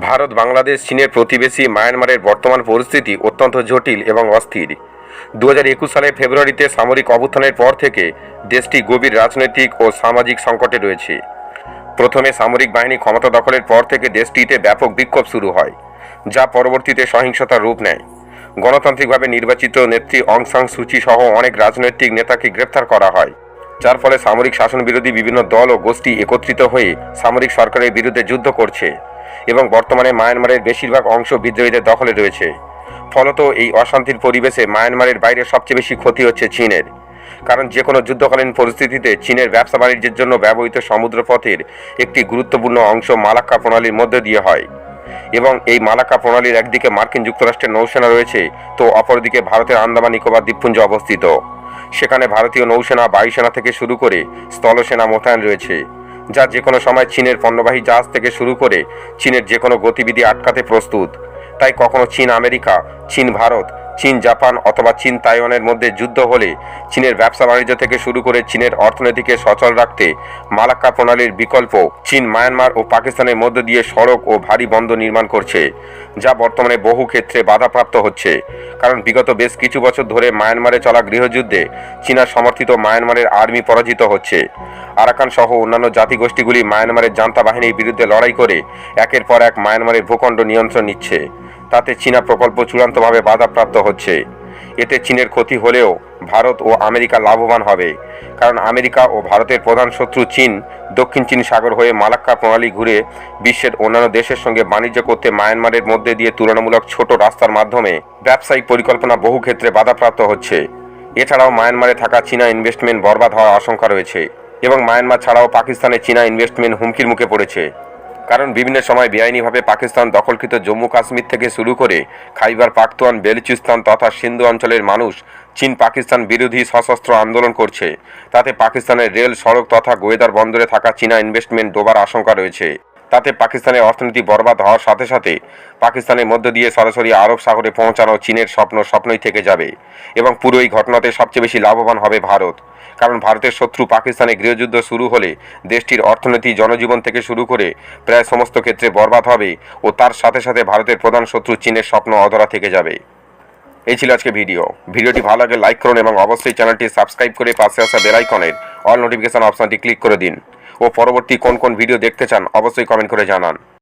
ভারত, বাংলাদেশ, চীনের প্রতিবেশী মায়ানমারের বর্তমান পরিস্থিতি অত্যন্ত জটিল এবং অস্থির। দু হাজার একুশ সালের ফেব্রুয়ারিতে সামরিক অভ্যুত্থানের পর থেকে দেশটি গভীর রাজনৈতিক ও সামাজিক সংকটে রয়েছে। প্রথমে সামরিক বাহিনী ক্ষমতা দখলের পর থেকে দেশটিতে ব্যাপক বিক্ষোভ শুরু হয়, যা পরবর্তীতে সহিংসতার রূপ নেয়। গণতান্ত্রিকভাবে নির্বাচিত নেত্রী অং সাং সুচি সহ অনেক রাজনৈতিক নেতাকে গ্রেপ্তার করা হয়, যার ফলে সামরিক শাসন বিরোধী বিভিন্ন দল ও গোষ্ঠী একত্রিত হয়ে সামরিক সরকারের বিরুদ্ধে যুদ্ধ করছে। এবং বর্তমানে মায়ানমারের বেশিরভাগ অংশ বিদ্রোহীদের দখলে রয়েছে। ফলত এই অশান্তির পরিবেশে মায়ানমারের বাইরে সবচেয়ে বেশি ক্ষতি হচ্ছে চীনের। কারণ যে কোনো যুদ্ধকালীন পরিস্থিতিতে চীনের ব্যবসা বাণিজ্যের জন্য ব্যবহৃত সমুদ্রপথের একটি গুরুত্বপূর্ণ অংশ মালাক্কা প্রণালীর মধ্যে দিয়ে হয়। এবং এই মালাক্কা প্রণালীর একদিকে মার্কিন যুক্তরাষ্ট্রের নৌসেনা রয়েছে, তো অপরদিকে ভারতের আন্দামান নিকোবর দ্বীপপুঞ্জ অবস্থিত। সেখানে ভারতীয় নৌসেনা বায়ুসেনা থেকে শুরু করে স্থলসেনা মোতায়েন রয়েছে। যা যে কোনো সময় চীনের পণ্যবাহী জাহাজ থেকে শুরু করে চীনের যে কোনো গতিবিধি আটকাতে প্রস্তুত। তাই কখনো চীন আমেরিকা, চীন ভারত চীন, জাপান অথবা চীন, তাইওয়ানের মধ্যে যুদ্ধ হলে চীনের ব্যবসা বাণিজ্য থেকে শুরু করে চীনের অর্থনীতিকে সচল রাখতে মালাক্কা প্রণালীর বিকল্প চীন, মায়ানমার ও পাকিস্তানের মধ্য দিয়ে সড়ক ও ভারী বন্ধ নির্মাণ করছে, যা বর্তমানে বহু ক্ষেত্রে বাধাপ্রাপ্ত হচ্ছে। কারণ বিগত বেশ কিছু বছর ধরে মায়ানমারে চলা গৃহযুদ্ধে চীনা সমর্থিত মায়ানমারের আর্মি পরাজিত হচ্ছে। আরাকান সহ অন্যান্য জাতিগোষ্ঠীগুলি মায়ানমারের জান্তা বাহিনীর বিরুদ্ধে লড়াই করে একের পর এক মায়ানমারের ভূখণ্ড নিয়ন্ত্রণ নিচ্ছে। তাতে চীনা প্রকল্প চূড়ান্তভাবে বাধাপ্রাপ্ত হচ্ছে। এতে চীনের ক্ষতি হলেও ভারত ও আমেরিকা লাভবান হবে। কারণ আমেরিকা ও ভারতের প্রধান শত্রু চীন দক্ষিণ চীন সাগর হয়ে মালাক্কা প্রণালী ঘুরে বিশ্বের অন্যান্য দেশের সঙ্গে বাণিজ্য করতে মায়ানমারের মধ্যে দিয়ে তুলনামূলক ছোট রাস্তার মাধ্যমে ব্যবসায়িক পরিকল্পনা বহু ক্ষেত্রে বাধাপ্রাপ্ত হচ্ছে। এছাড়াও মায়ানমারে থাকা চীনা ইনভেস্টমেন্ট বরবাদ হওয়ার আশঙ্কা রয়েছে এবং মায়ানমার ছাড়াও পাকিস্তানে চীনা ইনভেস্টমেন্ট হুমকির মুখে পড়েছে। কারণ বিভিন্ন সময় বেআইনিভাবে পাকিস্তান দখলকৃত জম্মু কাশ্মীর থেকে শুরু করে খাইবার পাখতুয়ান বেলুচিস্তান তথা সিন্ধু অঞ্চলের মানুষ চীন পাকিস্তান বিরোধী সশস্ত্র আন্দোলন করছে। তাতে পাকিস্তানের রেল, সড়ক তথা গোয়েদার বন্দরে থাকা চীনা ইনভেস্টমেন্ট ডোবার আশঙ্কা রয়েছে। তাতে পাকিস্তানের অর্থনীতি বরবাদ হওয়ার সাথে সাথে পাকিস্তানের মধ্য দিয়ে সরাসরি আরব সাগরে পৌঁছানো চীনের স্বপ্ন স্বপ্নই থেকে যাবে এবং পুরো এই ঘটনাতে সবচেয়ে বেশি লাভবান হবে ভারত। কারণ ভারতের শত্রু পাকিস্তানে গৃহযুদ্ধ শুরু হলে দেশটির অর্থনীতি জনজীবন থেকে শুরু করে প্রায় সমস্ত ক্ষেত্রে বরবাদ হবে ও তার সাথে সাথে ভারতের প্রধান শত্রু চীনের স্বপ্ন অধরা থেকে যাবে। এই ছিল আজকে ভিডিও। ভিডিওটি ভালো লাগে লাইক করুন এবং অবশ্যই চ্যানেলটি সাবস্ক্রাইব করে পাশে আসা বেল আইকনের অল নোটিফিকেশন অপশানটি ক্লিক করে দিন। ও পরবর্তী কোন কোন ভিডিও দেখতে চান অবশ্যই কমেন্ট করে জানান।